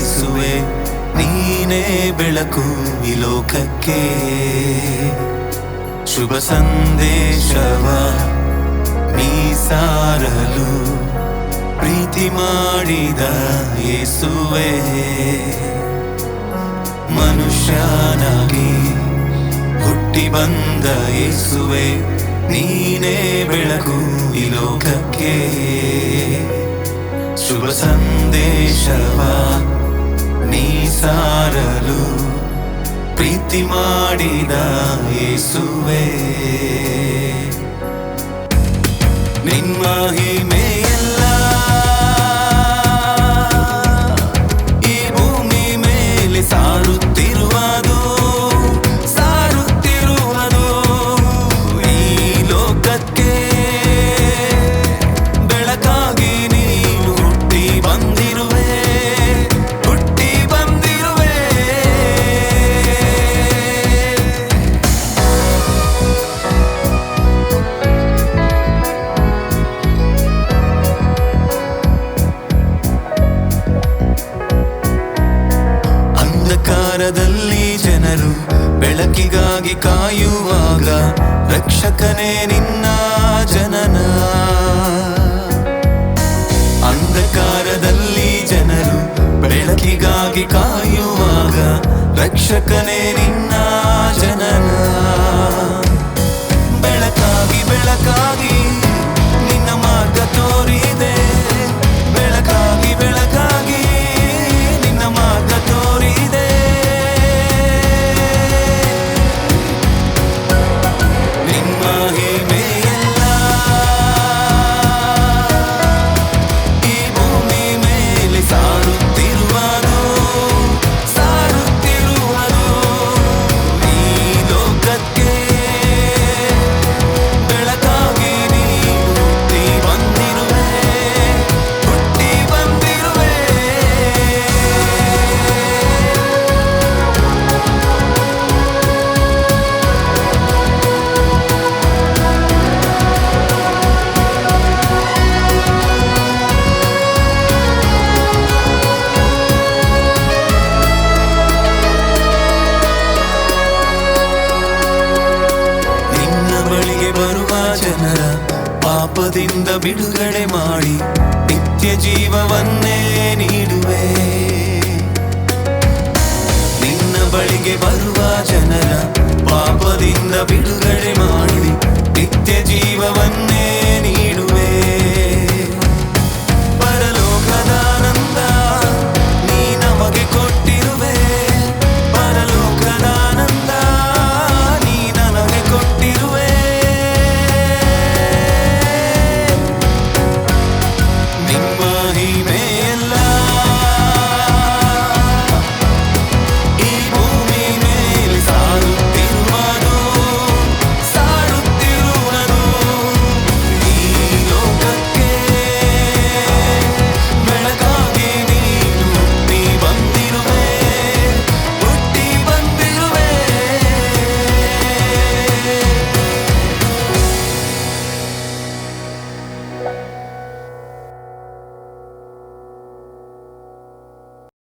ಬಂದ ಯೇಸುವೆ ನೀನೇ ಬೆಳಕು ಈ ಲೋಕಕ್ಕೆ. ಶುಭ ಸಂದೇಶವ ನೀ ಸಾರಲು ಪ್ರೀತಿ ಮಾಡಿದ ಯೇಸುವೆ ಮನುಷ್ಯನಾಗಿ ಹುಟ್ಟಿ ಬಂದ ಯೇಸುವೆ ನೀನೇ ಬೆಳಕು ಈ ಲೋಕಕ್ಕೆ. ಶುಭ ಸಂದೇಶವ ನೀ ಸಾರಲು ಪ್ರೀತಿ ಮಾಡಿದ ಯೇಸುವೆ. ನಿಮ್ಮ ಹಿಮೆಯಲ್ಲ ಅಂಧಕಾರದಲ್ಲಿ ಜನರು ಬೆಳಕಿಗಾಗಿ ಕಾಯುವಾಗ ರಕ್ಷಕನೇ ನಿನ್ನ ಜನನ. ಅಂಧಕಾರದಲ್ಲಿ ಜನರು ಬೆಳಕಿಗಾಗಿ ಕಾಯುವಾಗ ರಕ್ಷಕನೇ ನಿನ್ನ ಜನನ. ಬೆಳಕಾಗಿ ಬೆಳಕಾಗಿ ಪಾಪದಿಂದ ಬಿಡುಗಡೆ ಮಾಡಿ ನಿತ್ಯ ಜೀವವನ್ನೇ ನೀಡುವೆ. ನಿನ್ನ ಬಳಿಗೆ ಬರುವ ಜನರ ಪಾಪದಿಂದ ಬಿಡುಗಡೆ